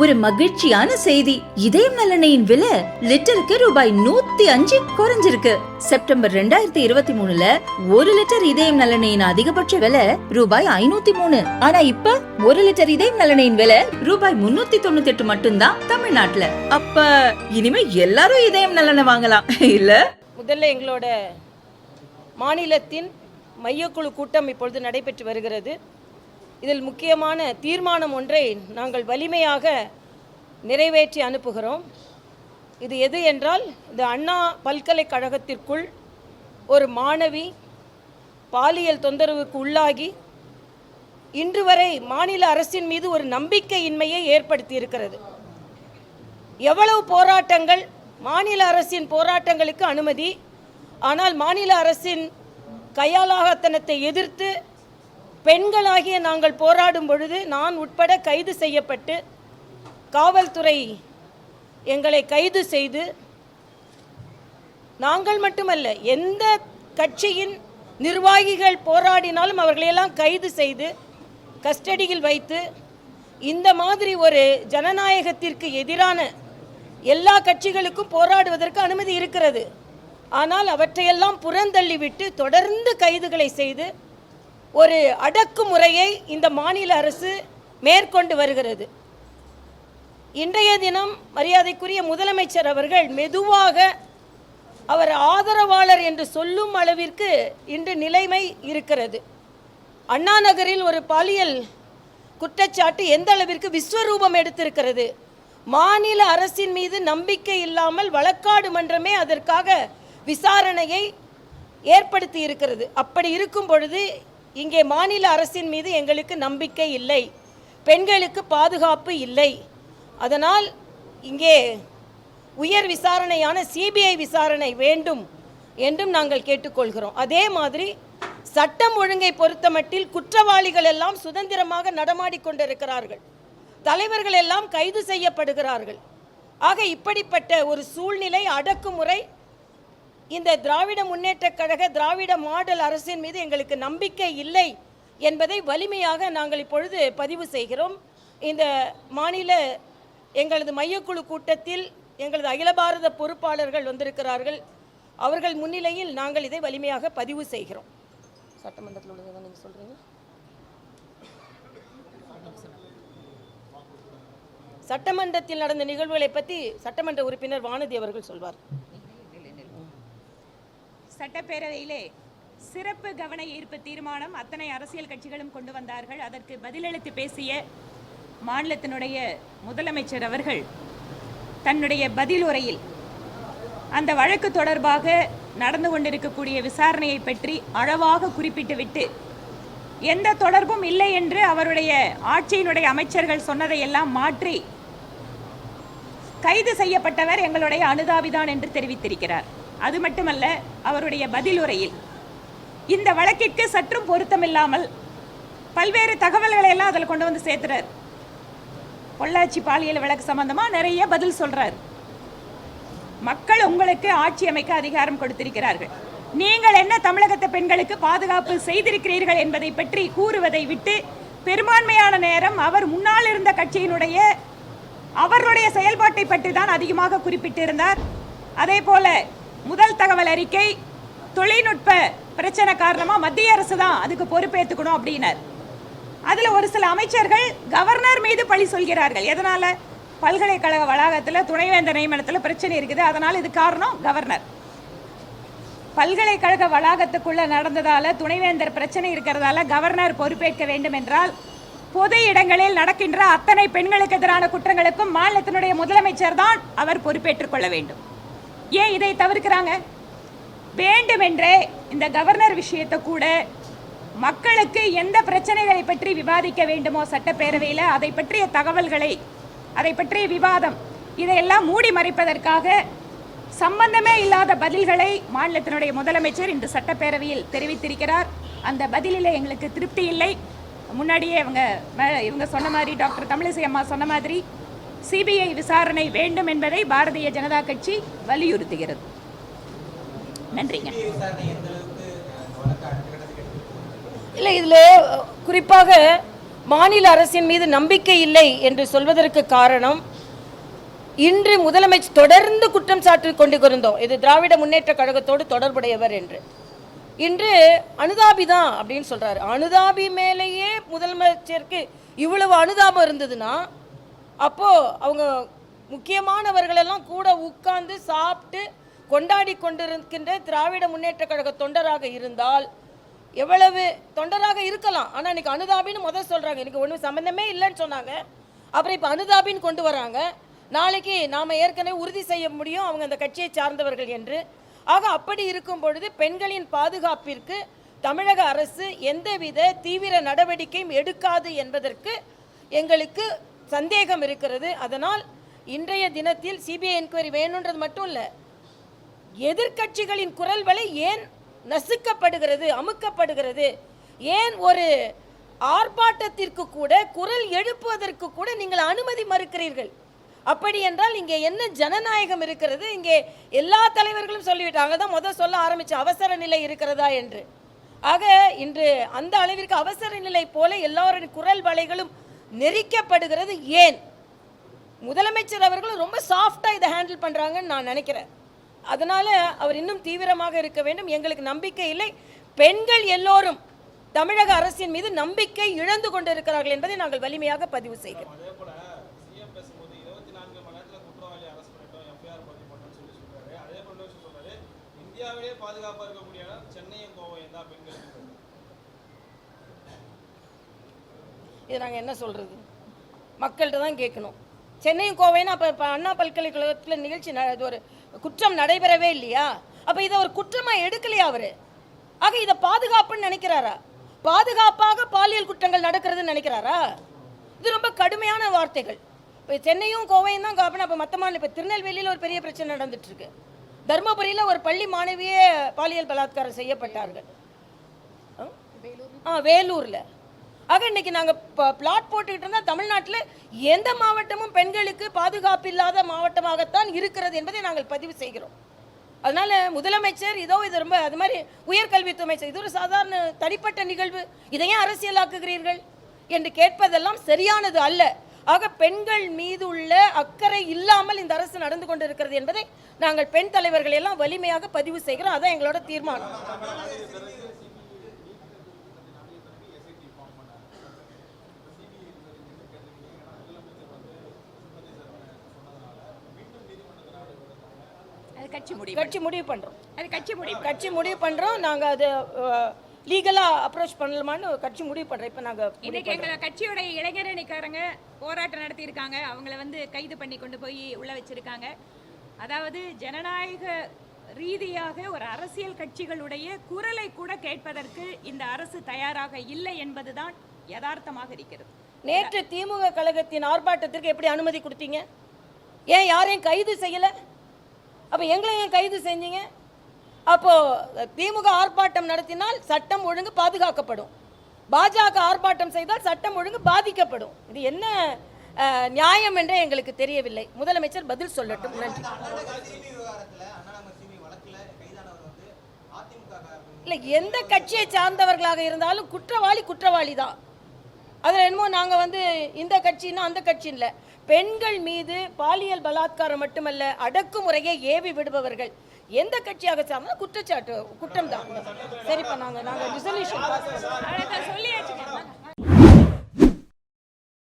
ஒரு மகிழ்ச்சியான செய்தி. இதயம் நலனையின் விலை லிட்டருக்கு ரூபாய் நூத்தி அஞ்சு குறைஞ்சிருக்கு. செப்டம்பர் ரெண்டாயிரத்தி இருபத்தி மூணுல ஒரு லிட்டர் இதயம் நலனையின் அதிகபட்ச விலை ரூபாய் ஐநூத்தி மூணு. ஆனா இப்ப ஒரு லிட்டர் இதயம் நலனையின் விலை ரூபாய் முன்னூத்தி தொண்ணூத்தி எட்டு மட்டும்தான் தமிழ்நாட்டுல. அப்ப இனிமே எல்லாரும் இதயம் நலனை வாங்கலாம். இல்ல? முதல்ல எங்களோட மாநிலத்தின் மையக்குழு கூட்டம் இப்பொழுது நடைபெற்று வருகிறது. இதில் முக்கியமான தீர்மானம் ஒன்றை நாங்கள் வலிமையாக நிறைவேற்றி அனுப்புகிறோம். இது எது என்றால் இந்த அண்ணா பல்கலைக்கழகத்திற்குள் ஒரு மாணவி பாலியல் தொந்தரவுக்கு உள்ளாகி இன்று வரை மாநில அரசின் மீது ஒரு நம்பிக்கையின்மையை ஏற்படுத்தி இருக்கிறது எவ்வளவு போராட்டங்கள் மாநில அரசின் போராட்டங்களுக்கு அனுமதி ஆனால் மாநில அரசின் கையாலாகத்தனத்தை எதிர்த்து பெண்களாகிய நாங்கள் போராடும் பொழுது நான் உட்பட கைது செய்யப்பட்டு காவல்துறை எங்களை கைது செய்து நாங்கள் மட்டுமல்ல எந்த கட்சியின் நிர்வாகிகள் போராடினாலும் அவர்களையெல்லாம் கைது செய்து கஸ்டடியில் வைத்து இந்த மாதிரி ஒரு ஜனநாயகத்திற்கு எதிரான எல்லா கட்சிகளுக்கும் போராடுவதற்கு அனுமதி இருக்கிறது. ஆனால் அவற்றையெல்லாம் புறந்தள்ளிவிட்டு தொடர்ந்து கைதுகளை செய்து ஒரு அடக்குமுறையை இந்த மாநில அரசு மேற்கொண்டு வருகிறது. இன்றைய தினம் மரியாதைக்குரிய முதலமைச்சர் அவர்கள் மெதுவாக அவர் ஆதரவாளர் என்று சொல்லும் அளவிற்கு இன்று நிலைமை இருக்கிறது. அண்ணா நகரில் ஒரு பாலியல் குற்றச்சாட்டு எந்த அளவிற்கு விஸ்வரூபம் எடுத்திருக்கிறது? மாநில அரசின் மீது நம்பிக்கை இல்லாமல் வழக்காடு மன்றமே அதற்காக விசாரணையை ஏற்படுத்தி இருக்கிறது. அப்படி இருக்கும் பொழுது இங்கே மாநில அரசின் மீது எங்களுக்கு நம்பிக்கை இல்லை. பெண்களுக்கு பாதுகாப்பு இல்லை. அதனால் இங்கே உயர் விசாரணையான சிபிஐ விசாரணை வேண்டும் என்றும் நாங்கள் கேட்டுக்கொள்கிறோம். அதே மாதிரி சட்டம் ஒழுங்கை பொறுத்தமட்டில் குற்றவாளிகள் எல்லாம் சுதந்திரமாக நடமாடிக்கொண்டிருக்கிறார்கள் தலைவர்கள் எல்லாம் கைது செய்யப்படுகிறார்கள். ஆக இப்படிப்பட்ட ஒரு சூழ்நிலை அடக்குமுறை இந்த திராவிட முன்னேற்றக் கழக திராவிட மாடல் அரசின் மீது எங்களுக்கு நம்பிக்கை இல்லை என்பதை வலிமையாக நாங்கள் இப்பொழுது பதிவு செய்கிறோம். இந்த மாநில எங்களது மையக்குழு கூட்டத்தில் எங்களது அகில பாரத பொறுப்பாளர்கள் வந்திருக்கிறார்கள். அவர்கள் முன்னிலையில் நாங்கள் இதை வலிமையாக பதிவு செய்கிறோம். சட்டமன்றத்தில் உள்ளதை நீங்கள் சொல்கிறீங்க சட்டமன்றத்தில் நடந்த நிகழ்வுகளை பற்றி சட்டமன்ற உறுப்பினர் வானதி அவர்கள் சொல்வார். சட்டப்பேரவையிலே சிறப்பு கவன ஈர்ப்பு தீர்மானம் அத்தனை அரசியல் கட்சிகளும் கொண்டு வந்தார்கள். அதற்கு பதிலளித்து பேசிய மாநிலத்தினுடைய முதலமைச்சர் அவர்கள் தன்னுடைய பதில் உரையில் அந்த வழக்கு தொடர்பாக நடந்து கொண்டிருக்கக்கூடிய விசாரணையை பற்றி அளவாக குறிப்பிட்டுவிட்டு எந்த தொடர்பும் இல்லை என்று அவருடைய ஆட்சியினுடைய அமைச்சர்கள் சொன்னதையெல்லாம் மாற்றி கைது செய்யப்பட்டவர் எங்களுடைய அனுதாபிதான் என்று தெரிவித்திருக்கிறார். அது மட்டுமல்ல அவருடைய பதிலுரையில் இந்த வழக்கிற்கு சற்றும் பொருத்தமில்லாமல் பல்வேறு தகவல்களை எல்லாம் அதில் கொண்டு வந்து சேர்த்துறார். பொள்ளாச்சி பாலியல் வழக்கு சம்பந்தமாக நிறைய பதில் சொல்கிறார் மக்கள் உங்களுக்கு ஆட்சி அமைக்க அதிகாரம் கொடுத்திருக்கிறார்கள். நீங்கள் என்ன தமிழகத்து பெண்களுக்கு பாதுகாப்பு செய்திருக்கிறீர்கள் என்பதை பற்றி கூறுவதை விட்டு பெரும்பான்மையான நேரம் அவர் முன்னால் இருந்த கட்சியினுடைய அவர்களுடைய செயல்பாட்டை பற்றி தான் அதிகமாக குறிப்பிட்டிருந்தார். அதே போல முதல் தகவல் அறிக்கை தொழில்நுட்ப பிரச்சனை காரணமாக மத்திய அரசு தான் அதுக்கு பொறுப்பேற்றுக்கணும் அப்படின்னார். அதில் ஒரு சில அமைச்சர்கள் கவர்னர் மீது பழி சொல்கிறார்கள். எதனால்? பல்கலைக்கழக வளாகத்தில் துணைவேந்தர் நியமனத்தில் பிரச்சனை இருக்குது. அதனால் இது காரணம் கவர்னர். பல்கலைக்கழக வளாகத்துக்குள்ளே நடந்ததால் துணைவேந்தர் பிரச்சனை இருக்கிறதால கவர்னர் பொறுப்பேற்க வேண்டும் என்றால் பொது இடங்களில் நடக்கின்ற அத்தனை பெண்களுக்கு எதிரான குற்றங்களுக்கும் மாநிலத்தினுடைய முதலமைச்சர் தான் அவர் பொறுப்பேற்றுக் கொள்ள வேண்டும். ஏன் இதை தவிர்க்கிறாங்க? வேண்டுமென்றே இந்த கவர்னர் விஷயத்தை கூட மக்களுக்கு எந்த பிரச்சனைகளை பற்றி விவாதிக்க வேண்டுமோ சட்டப்பேரவையில் அதை பற்றிய தகவல்களை அதை பற்றிய விவாதம் இதையெல்லாம் மூடி மறைப்பதற்காக சம்பந்தமே இல்லாத பதில்களை மாநிலத்தினுடைய முதலமைச்சர் இன்று சட்டப்பேரவையில் தெரிவித்திருக்கிறார். அந்த பதிலில் எங்களுக்கு திருப்தி இல்லை. முன்னாடியே இவங்க இவங்க சொன்ன மாதிரி டாக்டர் தமிழிசை அம்மா சொன்ன மாதிரி சிபிஐ விசாரணை வேண்டும் என்பதை பாரதிய ஜனதா கட்சி வலியுறுத்துகிறது. நன்றிங்க. இல்லை இதில் குறிப்பாக மாநில அரசின் மீது நம்பிக்கை இல்லை என்று சொல்வதற்கு காரணம் இன்று முதலமைச்சர் தொடர்ந்து குற்றம் சாட்டி கொண்டு இருந்தோம் இது திராவிட முன்னேற்ற கழகத்தோடு தொடர்புடையவர் என்று. இன்று அனுதாபி தான் அப்படின்னு சொல்றாரு. அனுதாபி மேலேயே முதலமைச்சருக்கு இவ்வளவு அனுதாபம் இருந்ததுன்னா அப்போது அவங்க முக்கியமானவர்களெல்லாம் கூட உட்கார்ந்து சாப்பிட்டு கொண்டாடி கொண்டிருக்கின்ற திராவிட முன்னேற்ற கழக தொண்டராக இருந்தால் எவ்வளவு தொண்டராக இருக்கலாம். ஆனால் இன்னைக்கு அனுதாபின்னு முதல் சொல்கிறாங்க எனக்கு ஒன்றும் சம்மந்தமே இல்லைன்னு சொன்னாங்க. அப்புறம் இப்போ அனுதாபின்னு கொண்டு வராங்க. நாளைக்கு நாம் ஏற்கனவே உறுதி செய்ய முடியும் அவங்க அந்த கட்சியை சார்ந்தவர்கள் என்று. ஆக அப்படி இருக்கும் பொழுது பெண்களின் பாதுகாப்பிற்கு தமிழக அரசு எந்தவித தீவிர நடவடிக்கையும் எடுக்காது என்பதற்கு எங்களுக்கு சந்தேகம் இருக்கிறது. அதனால் இன்றைய தினத்தில் சிபிஐ என்கொயரி வேணுன்றது மட்டும் இல்லை எதிர்க்கட்சிகளின் குரல் வலை ஏன் நசுக்கப்படுகிறது அமுக்கப்படுகிறது? ஏன் ஒரு ஆர்ப்பாட்டத்திற்கு கூட குரல் எழுப்புவதற்கு கூட நீங்கள் அனுமதி மறுக்கிறீர்கள்? அப்படி என்றால் இங்கே என்ன ஜனநாயகம் இருக்கிறது? இங்கே எல்லா தலைவர்களும் சொல்லிவிட்டாங்க. தான் முதல் சொல்ல ஆரம்பிச்ச அவசர நிலை இருக்கிறதா என்று. ஆக இன்று அந்த அளவிற்கு அவசர நிலை போல எல்லாரின் குரல் வலைகளும் நெரிக்கப்படுகிறது ஏன்? முதலமைச்சர் அவர்களும் ரொம்ப சாஃப்டாக இதை ஹேண்டில் பண்ணுறாங்கன்னு நான் நினைக்கிறேன். அதனால் அவர் இன்னும் தீவிரமாக இருக்க வேண்டும். எங்களுக்கு நம்பிக்கை இல்லை. பெண்கள் எல்லோரும் தமிழக அரசின் மீது நம்பிக்கை இழந்து கொண்டிருக்கிறார்கள் என்பதை நாங்கள் வலிமையாக பதிவு செய்கிறோம். அதே போல சிஎம் சென்னையும் இருபத்தி தான் பெண்கள் நேரத்துல குற்றவாளி அரெஸ்ட் பண்ணிட்டோம் எஃப்ஐஆர் பதிவு பண்ணோம்னு சொல்லி சொல்றாரு அதே போல இன்னொரு விஷயம் சொல்றாரு இந்தியாவிலேயே பாதுகாப்பா இருக்கக்கூடிய இடம் சென்னையும் கோவையும் தான் பெண்களுக்கு இது நாங்கள் என்ன சொல்கிறது மக்கள்கிட்ட தான் கேட்கணும். சென்னையும் கோவைன்னு அப்போ இப்போ அண்ணா பல்கலைக்கழகத்தில் நிகழ்ச்சி ந- இது ஒரு குற்றம் நடைபெறவே இல்லையா? அப்போ இதை ஒரு குற்றமாக எடுக்கலையா அவர்? ஆக இதை பாதுகாப்புன்னு நினைக்கிறாரா? பாதுகாப்பாக பாலியல் குற்றங்கள் நடக்கிறதுன்னு நினைக்கிறாரா? இது ரொம்ப கடுமையான வார்த்தைகள். இப்போ சென்னையும் கோவையும் தான் காப்பினா அப்போ மற்ற மாநிலம் இப்போ திருநெல்வேலியில் ஒரு பெரிய பிரச்சனை நடந்துட்டு இருக்கு தருமபுரியில் ஒரு பள்ளி மாணவியே பாலியல் பலாத்காரம் செய்யப்பட்டார்கள். ஆ வேலூரில். ஆக இன்னைக்கு நாங்கள் பிளாட் போட்டுக்கிட்டு இருந்தால் தமிழ்நாட்டில் எந்த மாவட்டமும் பெண்களுக்கு பாதுகாப்பு இல்லாத மாவட்டமாகத்தான் இருக்கிறது என்பதை நாங்கள் பதிவு செய்கிறோம். அதனால முதலமைச்சர் இதோ இது ரொம்ப அது மாதிரி உயர்கல்வித்துறை அமைச்சர் இது ஒரு சாதாரண தனிப்பட்ட நிகழ்வு. இதை ஏன் அரசியலாக்குகிறீர்கள்? என்று கேட்பதெல்லாம் சரியானது அல்ல. ஆக பெண்கள் மீது உள்ள அக்கறை இல்லாமல் இந்த அரசு நடந்து கொண்டிருக்கிறது என்பதை நாங்கள் பெண் தலைவர்கள் எல்லாம் வலிமையாக பதிவு செய்கிறோம். அதான் எங்களோட தீர்மானம். கட்சி முடிவு கட்சி முடிவு பண்ணுறோம் அது கட்சி முடிவு கட்சி முடிவு பண்றோம். நாங்க அது லீகலா அப்ரோச் பண்ணலாமான்னு கட்சி முடிவு பண்றோம். இப்போ நாங்க இன்னைக்கு எங்க கட்சியோட இளைஞரணிக்காரங்க போராட்டம் நடத்தியிருக்காங்க. அவங்கள வந்து கைது பண்ணி கொண்டு போய் உள்ள வச்சிருக்காங்க. அதாவது ஜனநாயக ரீதியாக ஒரு அரசியல் கட்சிகளுடைய குரலை கூட கேட்பதற்கு இந்த அரசு தயாராக இல்லை என்பதுதான் யதார்த்தமாக இருக்கிறது. நேற்று திமுக கழகத்தின் ஆர்ப்பாட்டத்திற்கு எப்படி அனுமதி கொடுத்தீங்க? ஏன் யாரையும் கைது செய்யல? அப்போ எங்களை ஏன் கைது செஞ்சீங்க? அப்போது திமுக ஆர்ப்பாட்டம் நடத்தினால் சட்டம் ஒழுங்கு பாதுகாக்கப்படும். பாஜக ஆர்ப்பாட்டம் செய்தால் சட்டம் ஒழுங்கு பாதிக்கப்படும். இது என்ன நியாயம் என்றே எங்களுக்கு தெரியவில்லை. முதலமைச்சர் பதில் சொல்லட்டும். நன்றி. இல்லை எந்த கட்சியை சார்ந்தவர்களாக இருந்தாலும் குற்றவாளி குற்றவாளி தான். அதில் என்னமோ நாங்கள் வந்து இந்த கட்சின்னா அந்த கட்சின்னு இல்லை. பெண்கள் மீது பாலியல் பலாத்காரம் மட்டுமல்ல அடக்குமுறையை ஏவி விடுபவர்கள். எந்த கட்சியாக சார்ந்தாலும் குற்றச்சாட்டு குற்றம் தான் சரிப்பா நாங்கள் நாங்கள் ரிசல்யூஷன் சொல்லியாச்சு